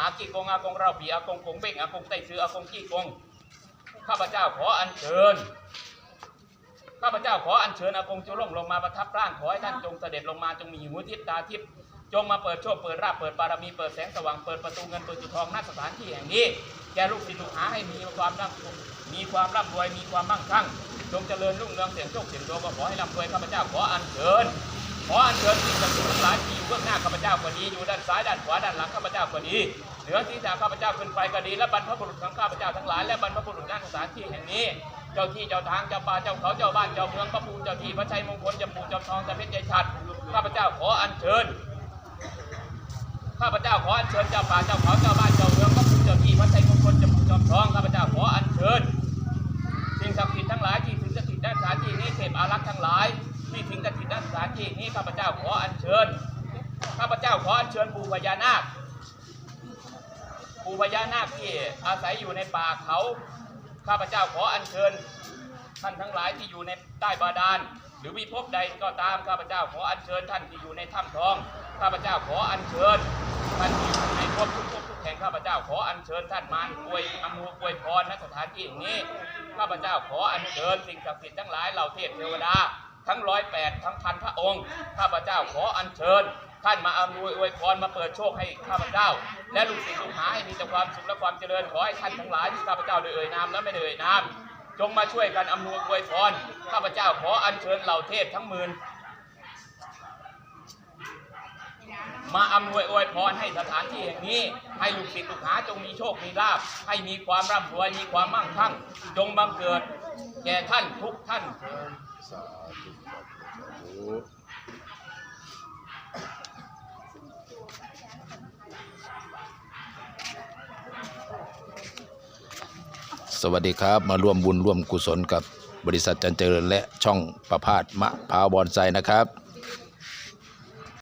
อากีกงอากงเราปีอากงกงเบ้งอากงไต้ซื้ออากงกี้กงข้าพเจ้าขออัญเชิญข้าพเจ้าขออัญเชิญอากงจุลงลงมาประทับร่างขอให้ท่านจงเสด็จลงมาจงมีหูทิพย์ตาทิพย์จงมาเปิดโชคเปิดราบเปิดบารมีเปิดแสงสว่างเปิดประตูเงินเประตูทองณสถานที่แห่งนี้แก่ลูกศิษย์ลูกหาให้มีความร่ำมีความร่ำรวยมีความมั่งคั่ง จงเจริญรุ่งเรืองเสียงโชคเสียงดวงก็ขอให้ร่ำรวยข้าพเจ้าขออัญเชิญขออัญเชิญสิ่งศักดิ์สิทธิ์ทั้งหลายที่อยู่เบื้องหน้าข้าพเจ้าก็ดีอยู่ด้านซ้ายด้านขวาด้านหลังข้าพเจ้าก็ดี เหนือที่จากข้าพเจ้าขึ้นไปก็ดีและบรรพบุรุษของข้าพเจ้าทั้งหลายและบรรพบุรุษด้านสถานที่แห่งนี้ เจ้าที่เจ้าทางเจ้าป่าเจ้าเขาเจ้าบ้านเจ้าเมืองพระภูมิเจ้าที่พระชัยมงคลเจ้าปู่เจ้าทองเจ้าเพชรเจ้าฉัดข้าพเจ้าขออัญเชิญข้าพเจ้าขออัญเชิญเจ้าป่าเจ้าเขาเจ้าบ้านเจ้าเมืองพระภูมิเจ้าที่พระชัยมงคลเจ้าปู่เจ้าทองข้าพเจ้าขออัญเชิญสิ่งศักดิ์สิทธิ์ทั้งหลายที่ถึงสถิตด้านสถานที่นี้เทพอารักษ์ทั้งหลายที่ถึงสถิตด้านสถานที่นี้ข้าพเจ้าขออัญเชิญข้าพเจ้าขออัญเชิญปู่พญานาค ปู่พญานาคที่อาศัยอยู่ในป่าเขา ข้าพเจ้าขออัญเชิญ ท่านทั้งหลายที่อยู่ในใต้บาดาลหรือวิภพใดก็ตามข้าพเจ้าขออัญเชิญท่านที่อยู่ในถ้ำทอง ข้าพเจ้าขออัญเชิญท่านที่อยู่ในภพทุกภพทุกแห่งข้าพเจ้าขออัญเชิญท่านมาอวยอำนวยอวยพรณสถานที่แห่งนี้ ข้าพเจ้าขออัญเชิญสิ่งศักดิ์สิทธิ์ทั้งหลายเหล่าเทพเทวดา ทั้งร้อยแปดทั้งพันพระองค์ข้าพเจ้าขออัญเชิญท่านมาอำนวยอวยพรมาเปิดโชคให้ข้าพเจ้า และลูกศิษย์ลูกหาให้มีแต่ความสุขและความเจริญขอให้ท่านทั้งหลายที่ข้าพเจ้าได้เอ่ยนามและไม่ได้เอ่ยนามจงมาช่วยกันอำนวยอวยพรข้าพเจ้าขออัญเชิญเหล่าเทพทั้งหมื่นมาอำนวยอวยพรให้สถานที่แห่งนี้ ให้ลูกศิษย์ลูกหาจงมีโชค มีลาภให้มีความร่ำรวยมีความมั่งคั่ง จงบังเกิด แก่ท่านทุกท่าน สาธุสาธุสวัสดีครับ มาร่วมบุญร่วมกุศลกับบริษัทจันเจริญและช่องประพาสมะพาวบอนไซนะครับ